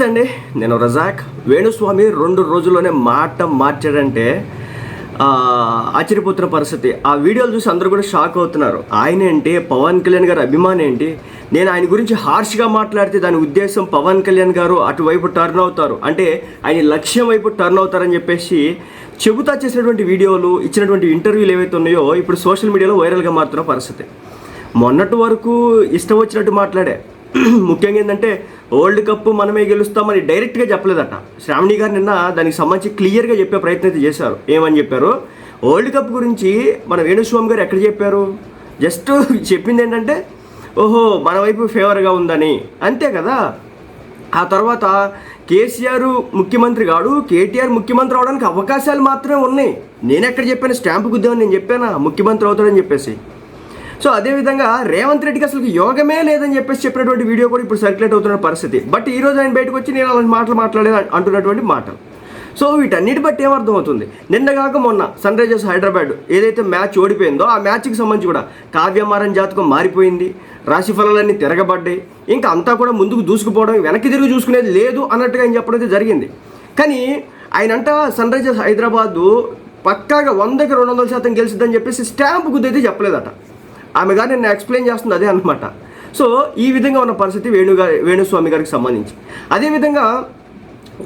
నమస్తే అండి. నేను రజాక్. వేణుస్వామి రెండు రోజుల్లోనే మాట మార్చాడంటే ఆశ్చర్యపోతున్న పరిస్థితి. ఆ వీడియోలు చూసి అందరూ కూడా షాక్ అవుతున్నారు. ఆయన ఏంటి? పవన్ కళ్యాణ్ గారు అభిమాని ఏంటి? నేను ఆయన గురించి హార్ష్గా మాట్లాడితే దాని ఉద్దేశం పవన్ కళ్యాణ్ గారు అటువైపు టర్న్ అవుతారు. అంటే ఆయన లక్ష్యం వైపు టర్న్ అవుతారని చెప్పేసి చెబుతా చేసినటువంటి వీడియోలు ఇచ్చినటువంటి ఇంటర్వ్యూలు ఏవైతే ఉన్నాయో ఇప్పుడు సోషల్ మీడియాలో వైరల్గా మారుతున్న పరిస్థితి. మొన్నటి వరకు ఇష్టం వచ్చినట్టు మాట్లాడే. ముఖ్యంగా ఏంటంటే వరల్డ్ కప్ మనమే గెలుస్తామని డైరెక్ట్గా చెప్పలేదట. శ్రావణి గారు నిన్న దానికి సంబంధించి క్లియర్గా చెప్పే ప్రయత్నం అయితే చేశారు. ఏమని చెప్పారు? వరల్డ్ కప్ గురించి మన వేణుస్వామి గారు ఎక్కడ చెప్పారు? జస్ట్ చెప్పింది ఏంటంటే ఓహో మన వైపు ఫేవర్గా ఉందని. అంతే కదా? ఆ తర్వాత కేసీఆర్ ముఖ్యమంత్రి కాడు కేటీఆర్ ముఖ్యమంత్రి అవడానికి అవకాశాలు మాత్రమే ఉన్నాయి. నేను ఎక్కడ చెప్పాను? స్టాంపు గుద్దామని నేను చెప్పానా? ముఖ్యమంత్రి అవుతాడని చెప్పేసి. సో అదేవిధంగా రేవంత్ రెడ్డికి అసలు యోగమే లేదని చెప్పేసి చెప్పినటువంటి వీడియో కూడా ఇప్పుడు సర్క్యులేట్ అవుతున్న పరిస్థితి. బట్ ఈ రోజు ఆయన బయటకు వచ్చి నేను అలాంటి మాటలు మాట్లాడే అంటున్నటువంటి మాటలు. సో వీటన్నిటి బట్టి ఏమర్థమవుతుంది నిన్న కాక మొన్న సన్ రైజర్స్ హైదరాబాద్ ఏదైతే మ్యాచ్ ఓడిపోయిందో ఆ మ్యాచ్కి సంబంధించి కూడా కావ్యమారం జాతకం మారిపోయింది రాశి ఫలాలన్నీ తిరగబడ్డాయి ఇంకా అంతా కూడా ముందుకు దూసుకుపోవడం వెనక్కి తిరిగి చూసుకునేది లేదు అన్నట్టుగా ఆయన చెప్పడం అయితే జరిగింది. కానీ ఆయనంట సన్ రైజర్స్ హైదరాబాద్ పక్కాగా వందకి రెండు వందల శాతం గెలిచిద్దని చెప్పేసి స్టాంప్ గుద్దైతే చెప్పలేదట. ఆమె గారు నేను ఎక్స్ప్లెయిన్ చేస్తుంది అదే అనమాట సో ఈ విధంగా ఉన్న పరిస్థితి వేణు గారి వేణుస్వామి గారికి సంబంధించి. అదేవిధంగా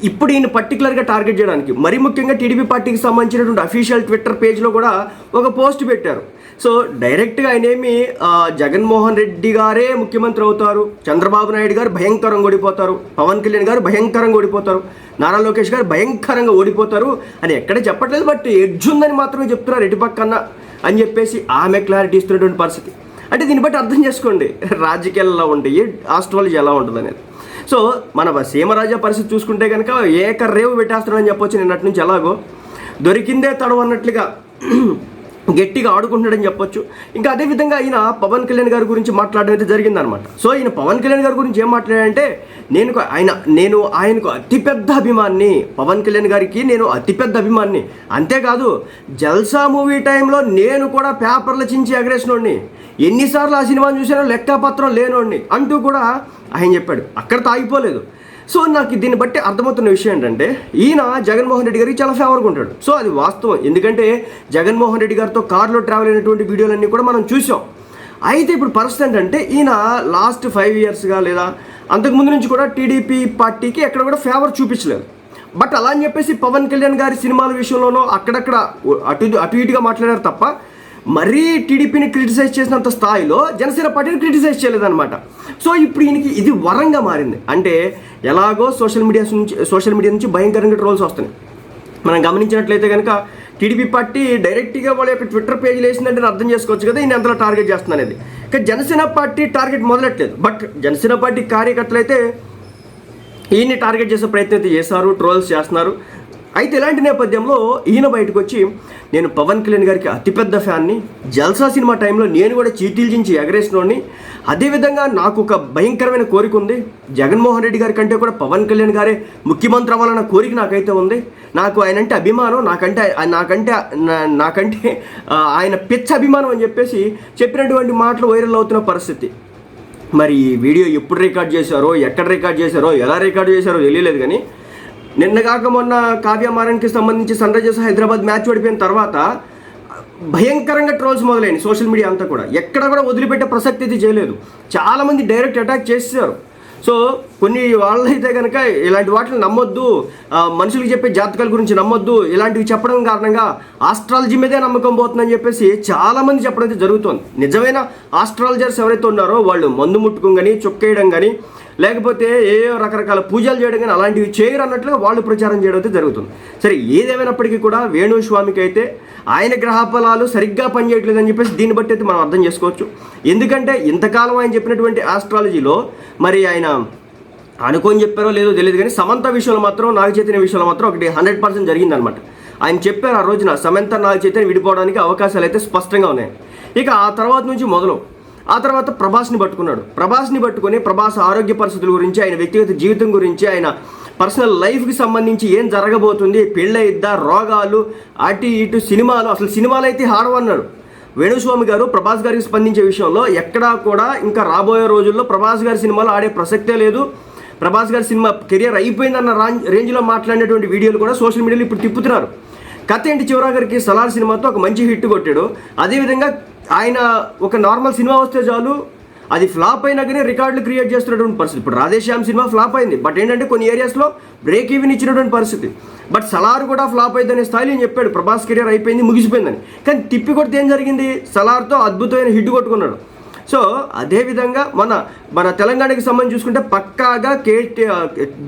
ఇప్పుడు ఈయన పర్టికులర్గా టార్గెట్ చేయడానికి మరి ముఖ్యంగా టీడీపీ పార్టీకి సంబంధించినటువంటి అఫీషియల్ ట్విట్టర్ పేజ్లో కూడా ఒక పోస్ట్ పెట్టారు. సో డైరెక్ట్గా ఆయన ఏమి జగన్మోహన్ రెడ్డి గారే ముఖ్యమంత్రి అవుతారు. చంద్రబాబు నాయుడు గారు భయంకరంగా ఓడిపోతారు. పవన్ కళ్యాణ్ గారు భయంకరంగా ఓడిపోతారు. నారా లోకేష్ గారు భయంకరంగా ఓడిపోతారు అని ఎక్కడ చెప్పట్లేదు. బట్ ఎడ్జ్ ఉందని మాత్రమే చెప్తున్నారు ఎటు పక్కన. అని చెప్పేసి ఆమె క్లారిటీ ఇస్తున్నటువంటి పరిస్థితి. అంటే దీన్ని బట్టి అర్థం చేసుకోండి. రాజకీయాలు ఎలా ఉంటాయి? ఆస్ట్రాలజీ ఎలా ఉంటుంది అనేది. సో మన సీమరాజా పరిస్థితి చూసుకుంటే కనుక ఏక రేవు పెట్టేస్తాడని చెప్పొచ్చు నిన్నటి నుంచి ఎలాగో. దొరికిందే తడవన్నట్లుగా గట్టిగా ఆడుకుంటున్నాడని చెప్పొచ్చు. ఇంకా అదేవిధంగా ఈయన పవన్ కళ్యాణ్ గారి గురించి మాట్లాడడం అయితే జరిగిందనమాట సో ఈయన పవన్ కళ్యాణ్ గారి గురించి ఏం మాట్లాడాడంటే నేను ఆయన నేను ఆయనకు అతిపెద్ద అభిమాన్ని పవన్ కళ్యాణ్ గారికి నేను అతిపెద్ద అభిమాన్ని. అంతేకాదు జల్సా మూవీ టైంలో నేను కూడా పేపర్లు చించి ఎగరేసినోడిని. ఎన్నిసార్లు ఆ సినిమాని చూసానో లెక్కపత్రం లేనోడిని. అంటూ కూడా ఆయన చెప్పాడు. అక్కడ తాగిపోలేదు. సో నాకు దీన్ని బట్టి అర్థమవుతున్న విషయం ఏంటంటే ఈయన జగన్మోహన్ రెడ్డి గారికి చాలా ఫేవర్గా ఉంటాడు సో అది వాస్తవం. ఎందుకంటే జగన్మోహన్ రెడ్డి గారితో కారులో ట్రావెల్ అయినటువంటి వీడియోలన్నీ కూడా మనం చూసాం. అయితే ఇప్పుడు పరిస్థితి ఏంటంటే ఈయన లాస్ట్ ఫైవ్ ఇయర్స్గా లేదా అంతకుముందు నుంచి కూడా టీడీపీ పార్టీకి ఎక్కడ కూడా ఫేవర్ చూపించలేదు. బట్ అలా అని చెప్పేసి పవన్ కళ్యాణ్ గారి సినిమాల విషయంలోనో అక్కడక్కడ అటు అటు ఇటుగా మాట్లాడారు తప్ప మరీ టీడీపీని క్రిటిసైజ్ చేసినంత స్థాయిలో జనసేన పార్టీని క్రిటిసైజ్ చేయలేదన్నమాట. సో ఇప్పుడు ఈయనకి ఇది వరంగా మారింది. అంటే ఎలాగో సోషల్ మీడియా నుంచి సోషల్ మీడియా నుంచి భయంకరంగా ట్రోల్స్ వస్తున్నాయి. మనం గమనించినట్లయితే కనుక టీడీపీ పార్టీ డైరెక్ట్గా వాళ్ళ యొక్క ట్విట్టర్ పేజీలు వేసిందంటే అర్థం చేసుకోవచ్చు కదా ఈయన ఎంతలో టార్గెట్ చేస్తుంది అనేది. కానీ జనసేన పార్టీ టార్గెట్ మొదలెట్లేదు బట్ జనసేన పార్టీ కార్యకర్తలు అయితే ఈయన్ని టార్గెట్ చేసే ప్రయత్నం అయితే చేశారు ట్రోల్స్ చేస్తున్నారు. అయితే ఇలాంటి నేపథ్యంలో ఈయన బయటకు వచ్చి నేను పవన్ కళ్యాణ్ గారికి అతిపెద్ద ఫ్యాన్ని. జల్సా సినిమా టైంలో నేను కూడా చీటీలు చించి ఎగరేసినోడిని. అదేవిధంగా నాకు ఒక భయంకరమైన కోరిక ఉంది. జగన్మోహన్ రెడ్డి గారి కంటే కూడా పవన్ కళ్యాణ్ గారే ముఖ్యమంత్రి అవ్వాలన్న కోరిక నాకైతే ఉంది. నాకు ఆయన అంటే అభిమానం నాకంటే నాకంటే నా- నాకంటే ఆయన పిచ్చ అభిమానం అని చెప్పేసి చెప్పినటువంటి మాటలు వైరల్ అవుతున్న పరిస్థితి. మరి ఈ వీడియో ఎప్పుడు రికార్డ్ చేశారో ఎక్కడ రికార్డ్ చేశారో ఎలా రికార్డ్ చేశారో తెలియలేదు కానీ నిన్నగాక మొన్న కావ్యమారానికి సంబంధించి సన్ రైజర్స్ హైదరాబాద్ మ్యాచ్ ఓడిపోయిన తర్వాత భయంకరంగా ట్రోల్స్ మొదలైంది సోషల్ మీడియా అంతా కూడా. ఎక్కడ కూడా వదిలిపెట్టే ప్రసక్తి అయితే చేయలేదు. చాలామంది డైరెక్ట్ అటాక్ చేశారు సో కొన్ని వాళ్ళైతే కనుక ఇలాంటి వాటిని నమ్మొద్దు. మనుషులకు చెప్పే జాతకాల గురించి నమ్మొద్దు. ఇలాంటివి చెప్పడం కారణంగా ఆస్ట్రాలజీ మీదే నమ్మకం పోతుందని చెప్పేసి చాలామంది చెప్పడం అయితే జరుగుతుంది. నిజమైన ఆస్ట్రాలజర్స్ ఎవరైతే ఉన్నారో వాళ్ళు మందు ముట్టుకుని కానీ చొక్కేయడం కానీ లేకపోతే ఏ రకరకాల పూజలు చేయడం కానీ అలాంటివి చేయరు అన్నట్లుగా వాళ్ళు ప్రచారం చేయడం అయితే జరుగుతుంది. సరే ఏదేమైనప్పటికీ కూడా వేణుస్వామికి అయితే ఆయన గ్రహఫలాలు సరిగ్గా పనిచేయట్లేదని చెప్పేసి దీన్ని బట్టి అయితే మనం అర్థం చేసుకోవచ్చు. ఎందుకంటే ఇంతకాలం ఆయన చెప్పినటువంటి ఆస్ట్రాలజీలో మరి ఆయన అనుకోని చెప్పారో లేదో తెలియదు కానీ సమంత విషయంలో మాత్రం నాగ చైతన్య విషయంలో మాత్రం ఒకటి హండ్రెడ్ పర్సెంట్ జరిగిందనమాట ఆయన చెప్పారు ఆ రోజున సమంత నాగ చైతన్య విడిపోవడానికి అవకాశాలు అయితే స్పష్టంగా ఉన్నాయి. ఇక ఆ తర్వాత నుంచి మొదలు. ఆ తర్వాత ప్రభాస్ని పట్టుకున్నాడు. ప్రభాస్ని పట్టుకొని ప్రభాస్ ఆరోగ్య పరిస్థితుల గురించి ఆయన వ్యక్తిగత జీవితం గురించి ఆయన పర్సనల్ లైఫ్కి సంబంధించి ఏం జరగబోతుంది పెళ్ళయిద్దా రోగాలు అటు ఇటు సినిమాలు అసలు సినిమాలు అయితే హాడవన్నాడు వేణుస్వామి గారు ప్రభాస్ గారికి స్పందించే విషయంలో ఎక్కడా కూడా ఇంకా రాబోయే రోజుల్లో ప్రభాస్ గారి సినిమాలు ఆడే ప్రసక్తే లేదు. ప్రభాస్ గారి సినిమా కెరియర్ అయిపోయిందన్న రా రేంజ్లో మాట్లాడినటువంటి వీడియోలు కూడా సోషల్ మీడియాలో ఇప్పుడు తిప్పుతున్నారు. కథ ఏంటి చివరాగరికి సలార్ సినిమాతో ఒక మంచి హిట్ కొట్టాడు. అదేవిధంగా ఆయన ఒక నార్మల్ సినిమా వస్తే చాలు అది ఫ్లాప్ అయినా కానీ రికార్డులు క్రియేట్ చేస్తున్నటువంటి పరిస్థితి. ఇప్పుడు రాధేశ్యామ్ సినిమా ఫ్లాప్ అయింది. బట్ ఏంటంటే కొన్ని ఏరియాస్లో బ్రేక్ ఈవెన్ ఇచ్చినటువంటి పరిస్థితి. బట్ సలార్ కూడా ఫ్లాప్ అయిందనే స్థాయిలో నేను చెప్పాడు? ప్రభాస్ కెరియర్ అయిపోయింది ముగిసిపోయిందని. కానీ తిప్పి కొడితే ఏం జరిగింది? సలార్తో అద్భుతమైన హిట్ కొట్టుకున్నాడు. సో అదేవిధంగా మన మన తెలంగాణకి సంబంధించి చూసుకుంటే పక్కాగా కే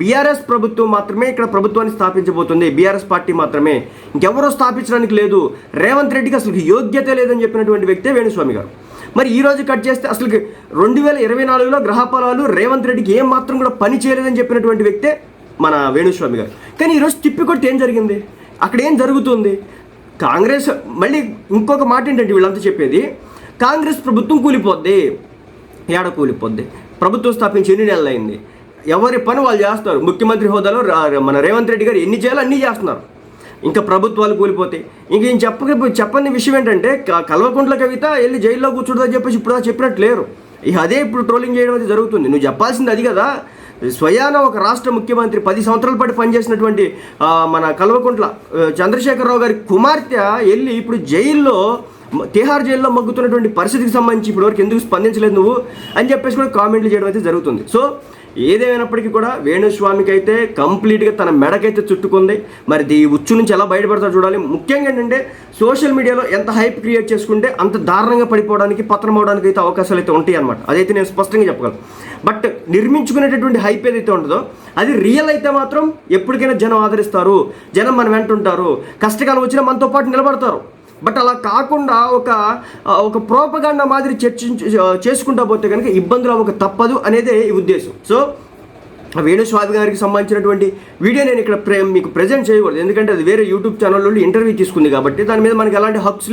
బీఆర్ఎస్ ప్రభుత్వం మాత్రమే ఇక్కడ ప్రభుత్వాన్ని స్థాపించబోతుంది. బీఆర్ఎస్ పార్టీ మాత్రమే. ఇంకెవరో స్థాపించడానికి లేదు. రేవంత్ రెడ్డికి అసలు యోగ్యత లేదని చెప్పినటువంటి వ్యక్తే వేణుస్వామి గారు. మరి ఈ రోజు కట్ చేస్తే అసలు రెండు వేల ఇరవై నాలుగులో గ్రహపాలాలు రేవంత్ రెడ్డికి ఏం మాత్రం కూడా పని చేయలేదని చెప్పినటువంటి వ్యక్తే మన వేణుస్వామి గారు. కానీ ఈరోజు తిప్పి తిప్పికొట్టి ఏం జరిగింది? అక్కడ ఏం జరుగుతుంది? కాంగ్రెస్ మళ్ళీ ఇంకొక మాట ఏంటంటే వీళ్ళంతా చెప్పేది? కాంగ్రెస్ ప్రభుత్వం కూలిపోద్ది. ఏడ కూలిపోద్ది? ప్రభుత్వం స్థాపించి ఎన్ని నెలలు అయింది ఎవరి పని వాళ్ళు చేస్తారు ముఖ్యమంత్రి హోదాలో రా- మన రేవంత్ రెడ్డి గారు ఎన్ని చేయాలో అన్నీ చేస్తున్నారు. ఇంకా ప్రభుత్వాలు కూలిపోతాయి. ఇంక ఈయన చెప్పక చెప్పని విషయం ఏంటంటే కల్వకుంట్ల కవిత వెళ్ళి జైల్లో కూర్చుంటుందని చెప్పేసి ఇప్పుడు చెప్పినట్టు లేరు. ఇక అదే ఇప్పుడు ట్రోలింగ్ చేయడం అయితే జరుగుతుంది. నువ్వు చెప్పాల్సింది అది కదా. స్వయాన ఒక రాష్ట్ర ముఖ్యమంత్రి పది సంవత్సరాల పాటు పనిచేసినటువంటి మన కల్వకుంట్ల చంద్రశేఖరరావు గారి కుమార్తె వెళ్ళి ఇప్పుడు జైల్లో తిహార్ జైల్లో మగ్గుతున్నటువంటి పరిస్థితికి సంబంధించి ఇప్పటివరకు ఎందుకు స్పందించలేదు నువ్వు అని చెప్పేసి కూడా కామెంట్లు చేయడం అయితే జరుగుతుంది. సో ఏదేమైనప్పటికీ కూడా వేణుస్వామికి అయితే కంప్లీట్గా తన మెడకైతే చుట్టుకుంది. మరి ఈ ఉచ్చు నుంచి ఎలా బయటపడతారో చూడాలి. ముఖ్యంగా ఏంటంటే సోషల్ మీడియాలో ఎంత హైప్ క్రియేట్ చేసుకుంటే అంత దారుణంగా పడిపోవడానికి పతనం అవడానికి అయితే అవకాశాలు అయితే ఉంటాయి అనమాట అదైతే నేను స్పష్టంగా చెప్పగలను. బట్ నిర్మించుకునేటటువంటి హైప్ ఏదైతే ఉంటుందో అది రియల్ అయితే మాత్రం ఎప్పటికైనా జనం ఆదరిస్తారు. జనం మన వెంట ఉంటారు. కష్టకాలం వచ్చినా మనతో పాటు నిలబడతారు. బట్ అలా కాకుండా ఒక ఒక ప్రోపగాండ మాదిరి చర్చించు చేసుకుంటా పోతే కనుక ఇబ్బందులు అవ్వక తప్పదు అనేదే ఈ ఉద్దేశం. సో వేణుస్వామి గారికి సంబంధించినటువంటి వీడియో నేను ఇక్కడ ప్రే మీకు ప్రజెంట్ చేయకూడదు. ఎందుకంటే అది వేరే యూట్యూబ్ ఛానల్లో ఇంటర్వ్యూ తీసుకుంది కాబట్టి దాని మీద మనకి ఎలాంటి హక్స్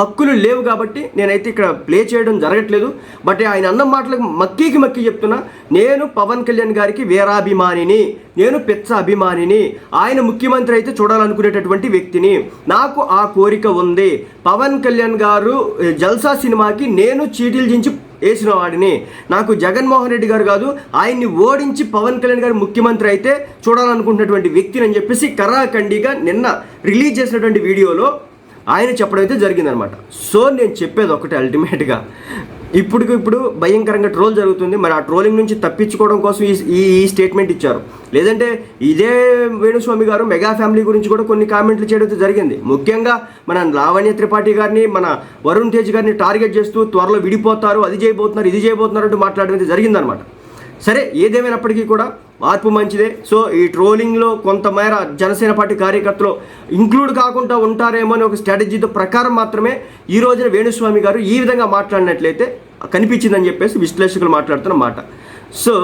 హక్కులు లేవు కాబట్టి నేనైతే ఇక్కడ ప్లే చేయడం జరగట్లేదు. బట్ ఆయన అన్న మాటలకు మక్కీకి మక్కి చెప్తున్నా నేను పవన్ కళ్యాణ్ గారికి వేరాభిమానిని నేను పెచ్చ అభిమానిని ఆయన ముఖ్యమంత్రి అయితే చూడాలనుకునేటటువంటి వ్యక్తిని. నాకు ఆ కోరిక ఉంది. పవన్ కళ్యాణ్ గారు జల్సా సినిమాకి నేను చీటీలు దించి వేసిన వాడిని నాకు జగన్మోహన్ రెడ్డి గారు కాదు ఆయన్ని ఓడించి పవన్ కళ్యాణ్ గారు ముఖ్యమంత్రి అయితే చూడాలనుకుంటున్నటువంటి వ్యక్తిని అని చెప్పేసి కరాఖండిగా నిన్న రిలీజ్ చేసినటువంటి వీడియోలో ఆయన చెప్పడం అయితే జరిగిందనమాట సో నేను చెప్పేది ఒకటి అల్టిమేట్గా ఇప్పుడు ఇప్పుడు భయంకరంగా ట్రోల్ జరుగుతుంది. మరి ఆ ట్రోలింగ్ నుంచి తప్పించుకోవడం కోసం ఈ ఈ స్టేట్మెంట్ ఇచ్చారు. లేదంటే ఇదే వేణుస్వామి గారు మెగా ఫ్యామిలీ గురించి కూడా కొన్ని కామెంట్లు చేయడం జరిగింది. ముఖ్యంగా మన లావణ్య త్రిపాఠి గారిని మన వరుణ్ తేజ్ గారిని టార్గెట్ చేస్తూ త్వరలో విడిపోతారు అది చేయబోతున్నారు ఇది చేయబోతున్నారు అంటూ మాట్లాడడం జరిగిందనమాట సరే ఏదేమైనప్పటికీ కూడా మార్పు మంచిదే. సో ఈ ట్రోలింగ్లో కొంతమేర జనసేన పార్టీ కార్యకర్తలు ఇంక్లూడ్ కాకుండా ఉంటారేమో అనే ఒక స్ట్రాటజీతో ప్రకారం మాత్రమే ఈ రోజున వేణుస్వామి గారు ఈ విధంగా మాట్లాడినట్లయితే కనిపించిందని చెప్పేసి విశ్లేషకులు మాట్లాడుతున్న మాట. సో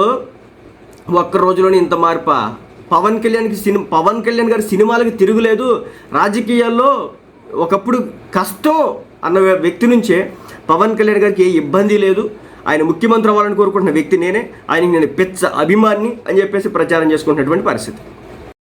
ఒక్క రోజులోనే ఇంత మార్పా? పవన్ కళ్యాణ్కి సినిమా పవన్ కళ్యాణ్ గారి సినిమాలకు తిరుగులేదు. రాజకీయాల్లో ఒకప్పుడు కష్టం అన్న వ్యక్తి నుంచే పవన్ కళ్యాణ్ గారికి ఏ ఇబ్బంది లేదు. ఆయన ముఖ్యమంత్రి అవ్వాలని కోరుకుంటున్న వ్యక్తి నేనే. ఆయనకి నేను పెచ్చ అభిమాని అని చెప్పేసి ప్రచారం చేసుకుంటున్నటువంటి పరిస్థితి.